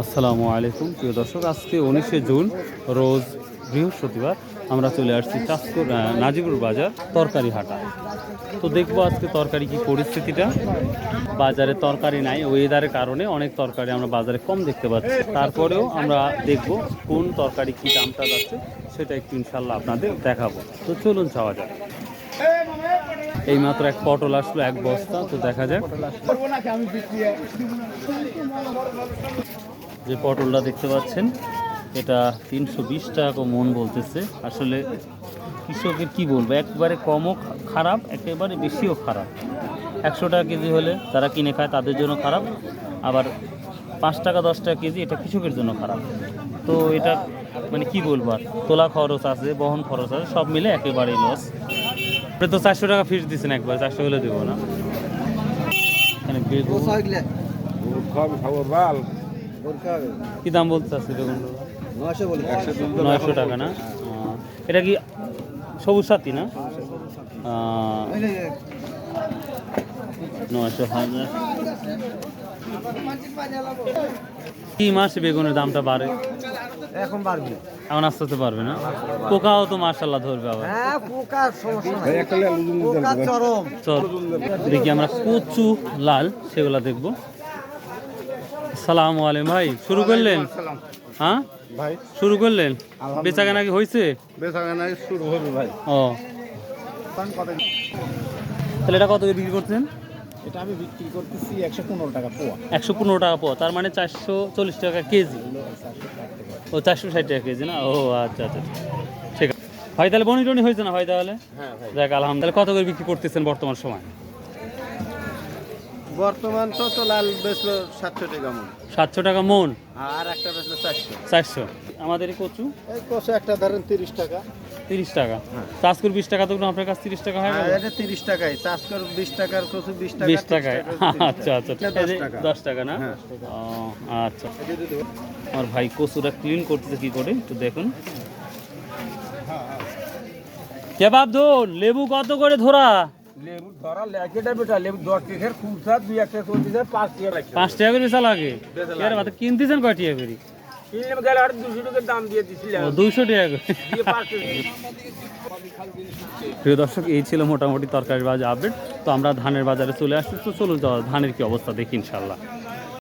আসসালামু আলাইকুম। প্রিয় দর্শক আজকে উনিশে জুন রোজ বৃহস্পতিবার আমরা চলে আসছি চাষকর আহ, নাজিবুর বাজার তরকারি হাটা তো দেখব আজকে তরকারি কি পরিস্থিতিটা। বাজারে তরকারি নাই ওয়েদারের কারণে অনেক তরকারি আমরা বাজারে কম দেখতে পাচ্ছি। তারপরেও আমরা দেখব কোন তরকারি কি দামটা যাচ্ছে সেটা একটু ইনশাল্লাহ আপনাদের দেখাবো। তো চলুন যাওয়া যাক। এইমাত্র এক পটল আসলো এক বস্তা তো দেখা যাক। যে পটলটা দেখতে পাচ্ছেন এটা তিনশো বিশ টাকা মন বলতেছে। আসলে কৃষকের কি বলব একবারে কমও খারাপ একেবারে বেশিও খারাপ। একশো টাকা কেজি হলে যারা কিনে খায় তাদের জন্য খারাপ আবার পাঁচ টাকা দশ টাকা কেজি এটা কৃষকের জন্য খারাপ। তো এটা মানে কি বলব আর তোলা খরচ আছে বহন খরচ আছে সব মিলে একেবারেই লস আপনি তো চারশো টাকা ফিস দিচ্ছেন একবার চারশো হলে দেবো না। এখানে বেগুন কি দাম বলতে চাচ্ছি বেগুন নয়শো টাকা না? এটা কি সবুজ সাথী না? নয়শো হাজার। কি মাসে বেগুনের দামটা বাড়ে? এখন পারবি এখন আস্তে আস্তে পারবে না? পোকাও তো মার্শাল্লাহ ধরবে আবার। হ্যাঁ চরম। দেখি আমরা কচু লাল সেগুলা দেখব। সালাম আলাইকুম। ভাই শুরু করলেন? হ্যাঁ? ভাই? শুরু করলেন? বেচা কেনা কি হয়েছে বেচাকেনা শুরু হবে ভাই। ও। তাহলে এটা কত করে বিক্রি করছেন এটা আমি বিক্রি করতেছি একশো পনেরো টাকা পোয়া। একশো পনেরো টাকা পাওয়া তার মানে চারশো চল্লিশ টাকা কেজি। ও চারশো ষাট টাকা কেজি না? ও আচ্ছা আচ্ছা ঠিক আছে। ভাই তাহলে বনি টনি হয়েছে না ভাই তাহলে? হ্যাঁ ভাই। দেখ আলহামদুলিল্লাহ। কত করে বিক্রি করতেছেন বর্তমান সময়? বর্তমান তো লাল বেচলো সাতশো টাকা মন। সাতশো টাকা মন? আর একটা বেচলো চারশো। চারশো। আমাদের কচু? এই কষে একটা ধরেন তিরিশ টাকা। তিরিশ টাকা। হ্যাঁ। চাষ করে বিশ টাকা তো আপনার কাছে তিরিশ টাকা হয়ে আর এটা তিরিশ টাকায়। চাষ কর বিশ টাকার কচু বিশ টাকা বিশ টাকায়। আচ্ছা আচ্ছা দশ টাকা না? হ্যাঁ। আচ্ছা। আমার ভাই কচুরা ক্লিন করতেছে কি করে একটু দেখুন। কেবাব ধন লেবু কত করে ধরা? লেবু ধরা লেকেটা বেটা লেবু দশ টাকার কুড়া দুই একটা করে দিতে পাঁচ টাকা লাগছে। পাঁচ টাকা করে বেচা লাগে এর মাথা কিনতেছেন কয় টাকা করে? কিনলে গেলে আর দুশো টাকার দাম দিয়ে দিছিলাম। ও টাকা করে। দিয়ে পাঁচ টাকা প্রিয় দর্শক এই ছিল মোটামুটি তরকারি বাজার আপডেট তো আমরা ধানের বাজারে চলে আসছি। তো চলুন ধানের কি অবস্থা দেখি ইনশাল্লাহ